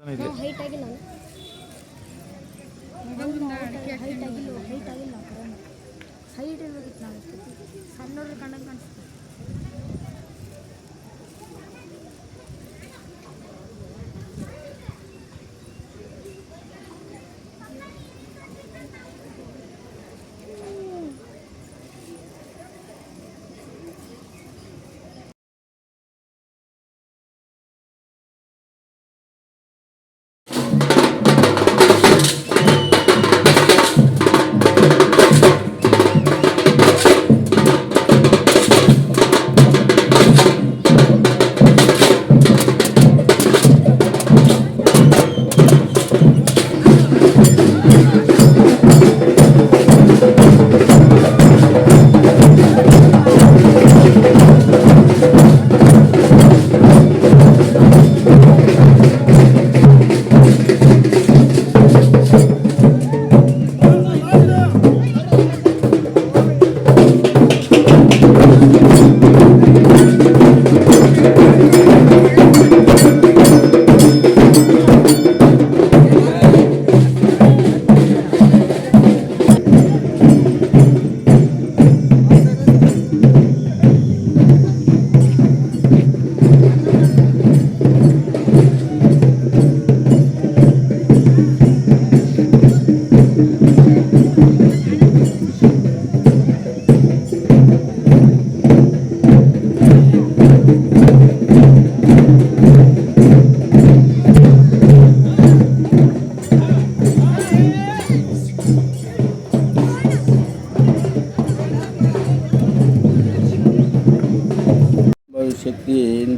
Height ಆಗಿಲ್ಲ. Height ಆಗಿಲ್ಲ height ಆಗಿಲ್ಲ ಕರೋನಾ ಹೈಟ್ ಇರ್ಬೇಕಿತ್ತು ನಾವು ಇಷ್ಟೊತ್ತಿಗೆ ಸಣ್ಣವ್ರು ಕಂಡಂಗೆ ಕಾಣಿಸ್ತು.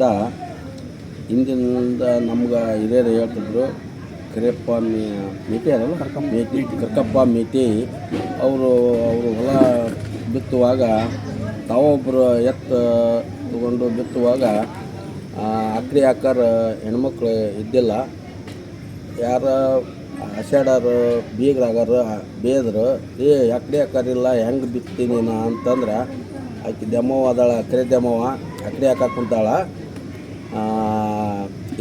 ಭವಿಷ್ಯಕ್ತಿಯಿಂದ ಹಿಂದಿನಿಂದ ನಮ್ಗೆ ಹಿರಿಯರು ಹೇಳ್ತಿದ್ರು ಕರಿಯಪ್ಪ ಮೇ ಮೇಟಿ ಅದಲ್ಲ ಮೇತಿ ಕರ್ಕಪ್ಪ ಮೇತಿ ಅವರು ಅವರು ಹೊಲ ಬಿತ್ತುವಾಗ ತಾವೊಬ್ಬರು ಎತ್ತು ತಗೊಂಡು ಬಿತ್ತುವಾಗ ಅಕ್ರಿ ಹಾಕಾರ ಹೆಣ್ಮಕ್ಳು ಇದ್ದಿಲ್ಲ. ಯಾರ ಆಷಾಢರು ಬೀಗ್ರಾಗಾರ ಬೇದ್ರು ಏ ಅಕ್ಡಿ ಹಾಕಾರಿಲ್ಲ ಹೆಂಗೆ ಬಿತ್ತೀನಿ ನಾ ಅಂತಂದ್ರೆ ಆಕೆ ದೆಮ್ಮವ ಅದಾಳ ಅಕ್ರೆ ದೆಮ್ಮವ ಅಕ್ಡಿ ಹಾಕಕ್ಕೆ ಕುಂತಾಳ.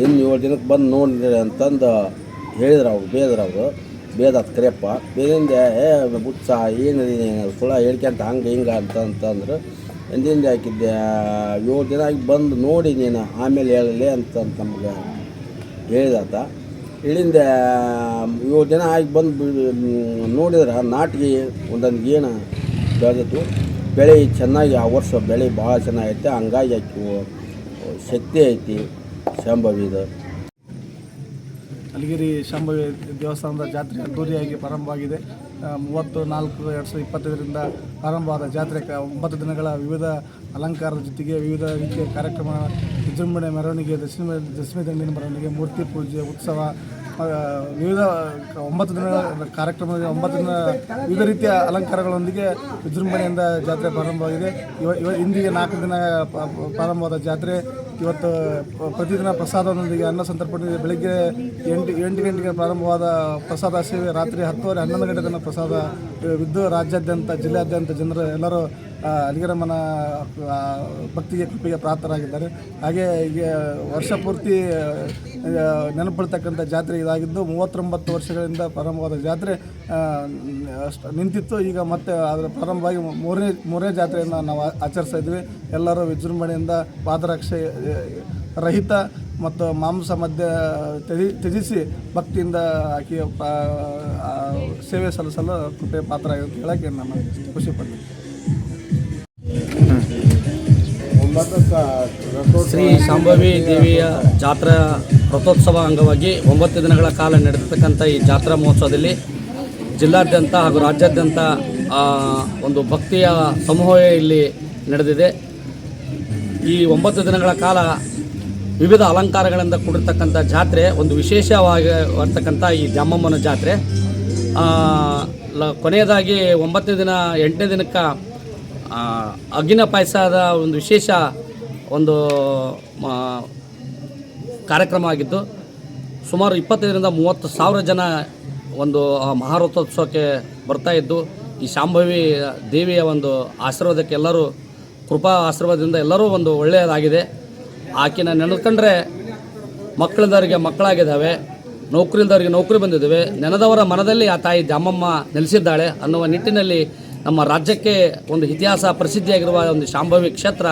ಇನ್ನು ಏಳು ದಿನಕ್ಕೆ ಬಂದು ನೋಡಿ ಅಂತಂದು ಹೇಳಿದ್ರು ಅವ್ರು, ಬೇದ್ರು ಅವರು. ಬೇದ ಕರೆಯಪ್ಪ. ಬೇದಿಂದ, ಏ ಬುತ್ಸ ಏನು ಸುಳ್ಳ ಹೇಳ್ಕೊಂತ ಹಂಗೆ ಹಿಂಗೆ ಅಂತ ಅಂತಂದ್ರು. ಎಂದಿಂದ ಹಾಕಿದ್ದೆ, ಏಳು ದಿನ ಆಗಿ ಬಂದು ನೋಡಿ ನೀನು, ಆಮೇಲೆ ಹೇಳಲಿ ಅಂತ ನಮ್ಗೆ ಹೇಳಿದಾತ. ಇಳಿಂದ ಏಳು ದಿನ ಆಗಿ ಬಂದು ನೋಡಿದ್ರೆ ನಾಟಿಗೆ ಒಂದೊಂದು ಏನು ಬೆಳೆದಿತ್ತು. ಬೆಳೆ ಚೆನ್ನಾಗಿ, ಆ ವರ್ಷ ಬೆಳೆ ಭಾಳ ಚೆನ್ನಾಗೈತೆ. ಹಂಗಾಗಿ ಆಕಿ ಶಕ್ತಿ ಐತಿ. ಶಾಂಭವಿದು. ಅಲಿಗಿರಿ ಶಾಂಭವಿ ದೇವಸ್ಥಾನದ ಜಾತ್ರೆ ಅದ್ದೂರಿಯಾಗಿ ಪ್ರಾರಂಭವಾಗಿದೆ. ಮೂವತ್ತು ನಾಲ್ಕು ಎರಡು ಸಾವಿರದ ಇಪ್ಪತ್ತೈದರಿಂದ ಪ್ರಾರಂಭವಾದ ಜಾತ್ರೆ ಒಂಬತ್ತು ದಿನಗಳ ವಿವಿಧ ಅಲಂಕಾರದ ಜೊತೆಗೆ ವಿವಿಧ ರೀತಿಯ ಕಾರ್ಯಕ್ರಮ, ವಿಜೃಂಭಣೆ, ಮೆರವಣಿಗೆ, ದಶಮಿ ದಶಮಿ ದಂಡಿನ ಮೆರವಣಿಗೆ, ಮೂರ್ತಿ ಪೂಜೆ, ಉತ್ಸವ ವಿವಿಧ ಒಂಬತ್ತು ದಿನಗಳ ಕಾರ್ಯಕ್ರಮ, ಒಂಬತ್ತು ದಿನ ವಿವಿಧ ರೀತಿಯ ಅಲಂಕಾರಗಳೊಂದಿಗೆ ವಿಜೃಂಭಣೆಯಿಂದ ಜಾತ್ರೆ ಪ್ರಾರಂಭವಾಗಿದೆ. ಇವ ಇವ, ಇಂದಿಗೆ ನಾಲ್ಕು ದಿನ ಪ್ರಾರಂಭವಾದ ಜಾತ್ರೆ ಇವತ್ತು ಪ್ರತಿದಿನ ಪ್ರಸಾದದೊಂದಿಗೆ ಅನ್ನ ಸಂತರ್ಪಣೆ ಬೆಳಗ್ಗೆ ಎಂಟು ಎಂಟು ಗಂಟೆಗೆ ಪ್ರಾರಂಭವಾದ ಪ್ರಸಾದ ಸೇವೆ ರಾತ್ರಿ ಹತ್ತುವರೆ ಹನ್ನೊಂದು ಗಂಟೆ ತನಕ ಪ್ರಸಾದ ಇದ್ದು ರಾಜ್ಯಾದ್ಯಂತ, ಜಿಲ್ಲೆಯಾದ್ಯಂತ ಜನರು ಎಲ್ಲರೂ ಅಲಿಗರಮ್ಮನ ಭಕ್ತಿಗೆ ಕೃಪೆಗೆ ಪ್ರಾಪ್ತರಾಗಿದ್ದಾರೆ. ಹಾಗೆ ಈಗ ವರ್ಷ ಪೂರ್ತಿ ನೆನಪಿಡ್ತಕ್ಕಂಥ ಜಾತ್ರೆ ಇದಾಗಿದ್ದು ಮೂವತ್ತೊಂಬತ್ತು ವರ್ಷಗಳಿಂದ ಪ್ರಾರಂಭವಾದ ಜಾತ್ರೆ ನಿಂತಿತ್ತು. ಈಗ ಮತ್ತೆ ಅದರ ಪ್ರಾರಂಭವಾಗಿ ಮೂರನೇ ಮೂರನೇ ಜಾತ್ರೆಯನ್ನು ನಾವು ಆಚರಿಸ್ತಾ ಇದ್ವಿ. ಎಲ್ಲರೂ ವಿಜೃಂಭಣೆಯಿಂದ ಪಾದರಕ್ಷೆ ರಹಿತ ಮತ್ತು ಮಾಂಸ ಮಧ್ಯ ತ್ಯಜಿ ತ್ಯಜಿಸಿ ಭಕ್ತಿಯಿಂದ ಆಕೆಯ ಸೇವೆ ಸಲ್ಲಿಸಲು ಕೃಪೆ ಪಾತ್ರ ಅಂತ ಹೇಳೋಕ್ಕೆ ನಾನು ಖುಷಿಪಡ್ತೀನಿ ಶ್ರೀ ಶಾಂಭವಿ ದೇವಿಯ ಜಾತ್ರಾ ರಥೋತ್ಸವ ಅಂಗವಾಗಿ ಒಂಬತ್ತು ದಿನಗಳ ಕಾಲ ನಡೆದಿರ್ತಕ್ಕಂಥ ಈ ಜಾತ್ರಾ ಮಹೋತ್ಸವದಲ್ಲಿ ಜಿಲ್ಲಾದ್ಯಂತ ಹಾಗೂ ರಾಜ್ಯಾದ್ಯಂತ ಒಂದು ಭಕ್ತಿಯ ಸಮೂಹ ಇಲ್ಲಿ ನಡೆದಿದೆ. ಈ ಒಂಬತ್ತು ದಿನಗಳ ಕಾಲ ವಿವಿಧ ಅಲಂಕಾರಗಳಿಂದ ಕೂಡಿರ್ತಕ್ಕಂಥ ಜಾತ್ರೆ, ಒಂದು ವಿಶೇಷವಾಗಿರ್ತಕ್ಕಂಥ ಈ ದ್ಯಾಮಮ್ಮನ ಜಾತ್ರೆ. ಲ- ಕೊನೆಯದಾಗಿ ಒಂಬತ್ತನೇ ದಿನ, ಎಂಟನೇ ದಿನಕ್ಕೆ ಅಗ್ಗಿನ ಪಾಯಸದ ಒಂದು ವಿಶೇಷ ಒಂದು ಕಾರ್ಯಕ್ರಮ ಆಗಿದ್ದು ಸುಮಾರು ಇಪ್ಪತ್ತೈದರಿಂದ ಮೂವತ್ತು ಸಾವಿರ ಜನ ಒಂದು ಮಹಾರಥೋತ್ಸವಕ್ಕೆ ಬರ್ತಾ ಇದ್ದು, ಈ ಶಾಂಭವಿ ದೇವಿಯ ಒಂದು ಆಶೀರ್ವಾದಕ್ಕೆ ಎಲ್ಲರೂ, ಕೃಪಾ ಆಶೀರ್ವಾದದಿಂದ ಎಲ್ಲರೂ ಒಂದು ಒಳ್ಳೆಯದಾಗಿದೆ. ಆಕಿನ ನೆನೆದುಕೊಂಡ್ರೆ ಮಕ್ಕಳಿಂದವರಿಗೆ ಮಕ್ಕಳಾಗಿದ್ದಾವೆ, ನೌಕರಿಲ್ದವರಿಗೆ ನೌಕರಿ ಬಂದಿದ್ದಾವೆ. ನೆನೆದವರ ಮನದಲ್ಲಿ ಆ ತಾಯಿ ದ್ಯಾಮಮ್ಮ ನೆಲೆಸಿದ್ದಾಳೆ ಅನ್ನುವ ನಿಟ್ಟಿನಲ್ಲಿ ನಮ್ಮ ರಾಜ್ಯಕ್ಕೆ ಒಂದು ಇತಿಹಾಸ ಪ್ರಸಿದ್ಧಿಯಾಗಿರುವ ಒಂದು ಶಾಂಭವಿ ಕ್ಷೇತ್ರ,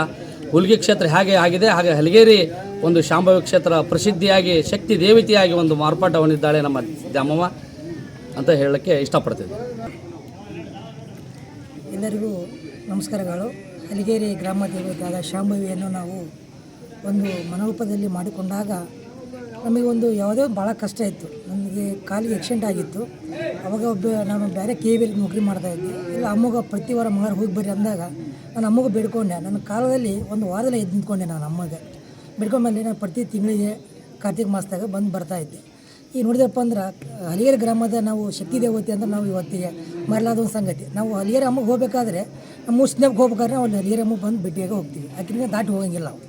ಹುಲ್ಗಿ ಕ್ಷೇತ್ರ ಹೇಗೆ ಆಗಿದೆ, ಹಾಗೆ ಹಲಗೇರಿ ಒಂದು ಶಾಂಭವಿ ಕ್ಷೇತ್ರ ಪ್ರಸಿದ್ಧಿಯಾಗಿ, ಶಕ್ತಿ ದೇವತೆಯಾಗಿ ಒಂದು ಮಾರ್ಪಾಟ ಹೊಂದಿದ್ದಾಳೆ ನಮ್ಮ ದ್ಯಾಮವ್ವ ಅಂತ ಹೇಳಕ್ಕೆ ಇಷ್ಟಪಡ್ತಿದ್ದೆ ಎಲ್ಲರಿಗೂ ನಮಸ್ಕಾರಗಳು. ಹಲಿಗೇರಿ ಗ್ರಾಮ ದೇವತೆಯಾದ ಶಾಂಭವಿಯನ್ನು ನಾವು ಒಂದು ಮನೋರೂಪದಲ್ಲಿ ಮಾಡಿಕೊಂಡಾಗ ನಮಗೆ ಒಂದು ಯಾವುದೇ ಭಾಳ ಕಷ್ಟ ಇತ್ತು. ನನಗೆ ಕಾಲಿಗೆ ಆಕ್ಸಿಡೆಂಟ್ ಆಗಿತ್ತು. ಅವಾಗ ಒಬ್ಬ ನಾನು ಬೇರೆ ಕೆ ವಿಲ್ ನೌಕರಿ ಮಾಡ್ತಾ ಇದ್ದೆ. ಇಲ್ಲ, ಅಮ್ಮಗ ಪ್ರತಿ ವಾರ ಮಗ ಹೋಗಿ ಬರ್ರಿ ಅಂದಾಗ ನಾನು ಅಮ್ಮಗೆ ಬೇಡ್ಕೊಂಡೆ. ನನ್ನ ಕಾಲದಲ್ಲಿ ಒಂದು ವಾರದಲ್ಲಿ ಎದ್ದು ನಿಂತ್ಕೊಂಡೆ ನಾನು ಅಮ್ಮಗೆ. ಬೇಡ್ಕೊಂಡ್ಮೇಲೆ ನಾನು ಪ್ರತಿ ತಿಂಗಳಿಗೆ ಕಾರ್ತಿಕ ಮಾಸದಾಗ ಬಂದು ಬರ್ತಾ ಇದ್ದೆ. ಈಗ ನೋಡಿದಪ್ಪ ಅಂದ್ರೆ, ಹಲಿಗೆರೆ ಗ್ರಾಮದ ನಾವು ಶಕ್ತಿ ದೇವತೆ ಅಂದ್ರೆ ನಾವು ಇವತ್ತಿಗೆ ಮರಲಾದ ಒಂದು ಸಂಗತಿ. ನಾವು ಹಲಿಗೆರೆ ಅಮ್ಮಗೆ ಹೋಗಬೇಕಾದ್ರೆ ನಮ್ಮ ಮುಸ್ಲಿಮ್ಗೆ ಹೋಗ್ಬೇಕಾದ್ರೆ ನಾವು ಅಲ್ಲಿ ಅಮ್ಮಗೆ ಬಂದು ಭೇಟಿಯಾಗಿ ಹೋಗ್ತೀವಿ. ಅದಕ್ಕಿಂತ ದಾಟಿ ಹೋಗಂಗಿಲ್ಲ ನಾವು.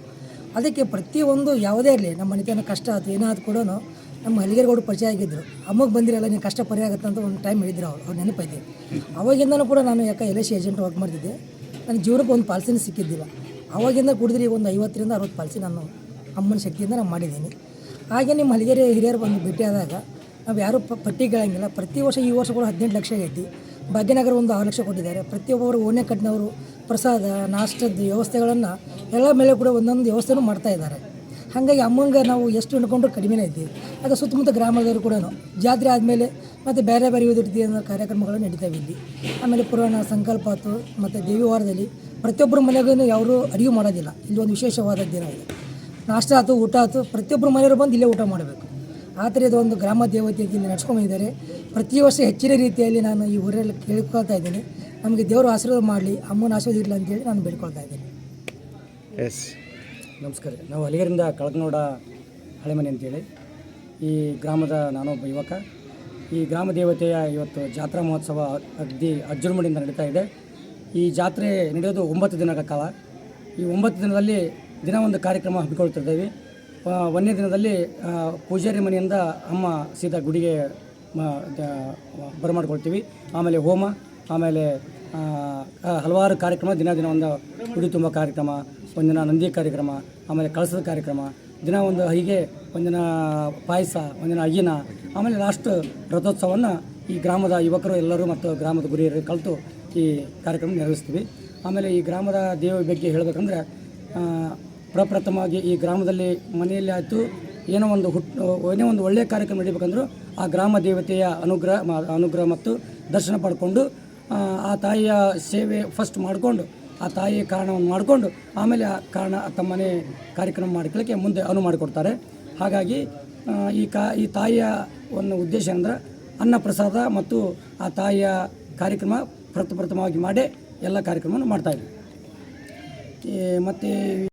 ಅದಕ್ಕೆ ಪ್ರತಿಯೊಂದು ಯಾವುದೇ ಇರಲಿ, ನಮ್ಮ ಮನೆತನ ಕಷ್ಟ ಆಯ್ತು ಏನಾದ್ರು ಕೂಡ ನಮ್ಮ ಹಲಿಗೆರೆಗೌಡರು ಪರಿಚಯ ಆಗಿದ್ದರು ಅಮ್ಮಗೆ ಬಂದಿರಲ್ಲ, ನೀನು ಕಷ್ಟ ಆಗುತ್ತೆ ಅಂತ ಒಂದು ಟೈಮ್ ಹೇಳಿದ್ರು ಅವ್ರು. ಅವ್ರು ನೆನಪೈತೆ. ಅವಾಗಿಂದನೂ ಕೂಡ ನಾನು ಯಾಕೆ L I C agent work ಮಾಡ್ತಿದ್ದೆ, ನನ್ನ ಜೀವನಕ್ಕೆ ಒಂದು ಪಾಲಿಸಿನೂ ಸಿಕ್ಕಿದ್ದಿಲ್ಲ. ಅವಾಗಿಂದ ಕುಡಿದ್ರೆ ಈಗ ಒಂದು ಐವತ್ತರಿಂದ ಅರವತ್ತು ಪಾಲಿಸಿ ನಾನು ಅಮ್ಮನ ಶಕ್ತಿಯಿಂದ ನಾನು ಮಾಡಿದ್ದೀನಿ. ಹಾಗೆ ನಿಮ್ಮ ಹಲಿಗೆರೆ ಹಿರಿಯರು ಬಂದು ಭೇಟಿಯಾದಾಗ ನಾವು ಯಾರೂ ಪಟ್ಟಿ ಕೇಳಂಗಿಲ್ಲ. ಪ್ರತಿ ವರ್ಷ ಈ ವರ್ಷ ಕೂಡ ಹದಿನೆಂಟು ಲಕ್ಷ ಐತಿ. ಭಾಗ್ಯನಗರ ಒಂದು ಆರು ಲಕ್ಷ ಕೊಟ್ಟಿದ್ದಾರೆ. ಪ್ರತಿಯೊಬ್ಬರು ಓಣೆ ಕಟ್ಟಿನವರು, ಪ್ರಸಾದ, ನಾಷ್ಟದ ವ್ಯವಸ್ಥೆಗಳನ್ನು ಎಲ್ಲ ಮೇಲೆ ಕೂಡ ಒಂದೊಂದು ವ್ಯವಸ್ಥೆನೂ ಮಾಡ್ತಾ ಇದ್ದಾರೆ. ಹಾಗಾಗಿ ಅಮ್ಮಂಗೆ ನಾವು ಎಷ್ಟು ಹಿಡ್ಕೊಂಡ್ರೂ ಕಡಿಮೆನೇ ಐತಿ. ಅದು ಸುತ್ತಮುತ್ತ ಗ್ರಾಮದವರು ಕೂಡ ಜಾತ್ರೆ ಆದಮೇಲೆ ಮತ್ತು ಬೇರೆ ಬೇರೆ ವಿವಿಧ ರೀತಿಯ ಕಾರ್ಯಕ್ರಮಗಳು ನಡೀತಾವೆ ಇಲ್ಲಿ. ಆಮೇಲೆ ಪುರಾಣ ಸಂಕಲ್ಪ ಆಯ್ತು ಮತ್ತು ದೇವಿ ವಾರದಲ್ಲಿ ಪ್ರತಿಯೊಬ್ಬರ ಮನೆಗೂ ಯಾರು ಅಡುಗೆ ಮಾಡೋದಿಲ್ಲ. ಇಲ್ಲಿ ಒಂದು ವಿಶೇಷವಾದ ದಿನ ಇದೆ. ನಾಷ್ಟ ಆಯ್ತು ಊಟ ಆಯ್ತು ಪ್ರತಿಯೊಬ್ಬರು ಮನೆಯವರು ಬಂದು ಇಲ್ಲೇ ಊಟ ಮಾಡಬೇಕು. ಆ ಥರದ ಒಂದು ಗ್ರಾಮ ದೇವತೆ ಇಲ್ಲಿ ನಡ್ಸ್ಕೊಂಡಿದ್ದಾರೆ ಪ್ರತಿ ವರ್ಷ ಹೆಚ್ಚಿನ ರೀತಿಯಲ್ಲಿ ನಾನು ಈ ಊರಲ್ಲಿ ಕೇಳ್ಕೊಳ್ತಾ ಇದ್ದೀನಿ. ನಮಗೆ ದೇವರು ಆಶೀರ್ವಾದ ಮಾಡಲಿ ಅಮ್ಮನ ಆಶೀರ್ವಾದ ಇರಲಿ ಅಂತೇಳಿ ನಾನು ಬೇಡ್ಕೊಳ್ತಾ ಇದ್ದೀನಿ. ನಮಸ್ಕಾರ. ನಾವು ಹಲಿಗರಿಂದ ಕಳಕನೋಡ ಹಳೆಮನೆ ಅಂತೇಳಿ. ಈ ಗ್ರಾಮದ ನಾನೊಬ್ಬ ಯುವಕ. ಈ ಗ್ರಾಮ ದೇವತೆಯ ಇವತ್ತು ಜಾತ್ರಾ ಮಹೋತ್ಸವ ಅಗ್ದಿ ಅಜ್ಜುರ್ಮಡಿಯಿಂದ ನಡೀತಾ ಇದೆ. ಈ ಜಾತ್ರೆ ನಡೆಯೋದು ಒಂಬತ್ತು ದಿನಗಳ ಕಾಲ. ಈ ಒಂಬತ್ತು ದಿನದಲ್ಲಿ ದಿನ ಒಂದು ಕಾರ್ಯಕ್ರಮ ಹಮ್ಮಿಕೊಳ್ತಿದ್ದೇವೆ. ಒಂದನೇ ದಿನದಲ್ಲಿ ಪೂಜಾರಿ ಮನೆಯಿಂದ ಅಮ್ಮ ಸೀದಾ ಗುಡಿಗೆ ಬರಮಾಡ್ಕೊಳ್ತೀವಿ. ಆಮೇಲೆ ಹೋಮ, ಆಮೇಲೆ ಹಲವಾರು ಕಾರ್ಯಕ್ರಮ, ದಿನ ದಿನ ಒಂದು ಗುಡಿ ತುಂಬ ಕಾರ್ಯಕ್ರಮ, ಒಂದಿನ ನಂದಿ ಕಾರ್ಯಕ್ರಮ, ಆಮೇಲೆ ಕಳಸದ ಕಾರ್ಯಕ್ರಮ, ದಿನ ಒಂದು ಹೀಗೆ ಒಂದಿನ ಪಾಯಸ ಒಂದಿನ ಅಗಿನ ಆಮೇಲೆ ಲಾಸ್ಟ್ ರಥೋತ್ಸವವನ್ನು ಈ ಗ್ರಾಮದ ಯುವಕರು ಎಲ್ಲರೂ ಮತ್ತು ಗ್ರಾಮದ ಗುರಿಯರು ಕಲಿತು ಈ ಕಾರ್ಯಕ್ರಮ ನೆರವೇರಿಸ್ತೀವಿ. ಆಮೇಲೆ ಈ ಗ್ರಾಮದ ದೇವ ಬಗ್ಗೆ ಹೇಳಬೇಕಂದ್ರೆ ಪ್ರಪ್ರಥಮವಾಗಿ ಈ ಗ್ರಾಮದಲ್ಲಿ ಮನೆಯಲ್ಲಿ ಆಯಿತು ಏನೋ ಒಂದು ಹುಟ್ಟು ಏನೋ ಒಂದು ಒಳ್ಳೆಯ ಕಾರ್ಯಕ್ರಮ ನಡೀಬೇಕಂದ್ರೂ ಆ ಗ್ರಾಮ ದೇವತೆಯ ಅನುಗ್ರಹ ಅನುಗ್ರಹ ಮತ್ತು ದರ್ಶನ ಪಡ್ಕೊಂಡು ಆ, ತಾಯಿಯ ಸೇವೆ ಫಸ್ಟ್ ಮಾಡಿಕೊಂಡು ಆ ತಾಯಿಯ ಕಾರಣವನ್ನು ಮಾಡಿಕೊಂಡು ಆಮೇಲೆ ಆ ಕಾರಣ ತಮ್ಮನೆ ಕಾರ್ಯಕ್ರಮ ಮಾಡ್ಕೊಳ್ಳಿಕ್ಕೆ ಮುಂದೆ ಅನು ಮಾಡಿಕೊಡ್ತಾರೆ. ಹಾಗಾಗಿ ಈ ಕಾ, ಈ ತಾಯಿಯ ಒಂದು ಉದ್ದೇಶ ಅಂದ್ರೆ ಅನ್ನ ಪ್ರಸಾದ ಮತ್ತು ಆ ತಾಯಿಯ ಕಾರ್ಯಕ್ರಮ ಪ್ರಥಮ ಪ್ರಥಮವಾಗಿ ಮಾಡಿ ಎಲ್ಲ ಕಾರ್ಯಕ್ರಮವನ್ನು ಮಾಡ್ತಾಯಿದ್ವಿ ಮತ್ತು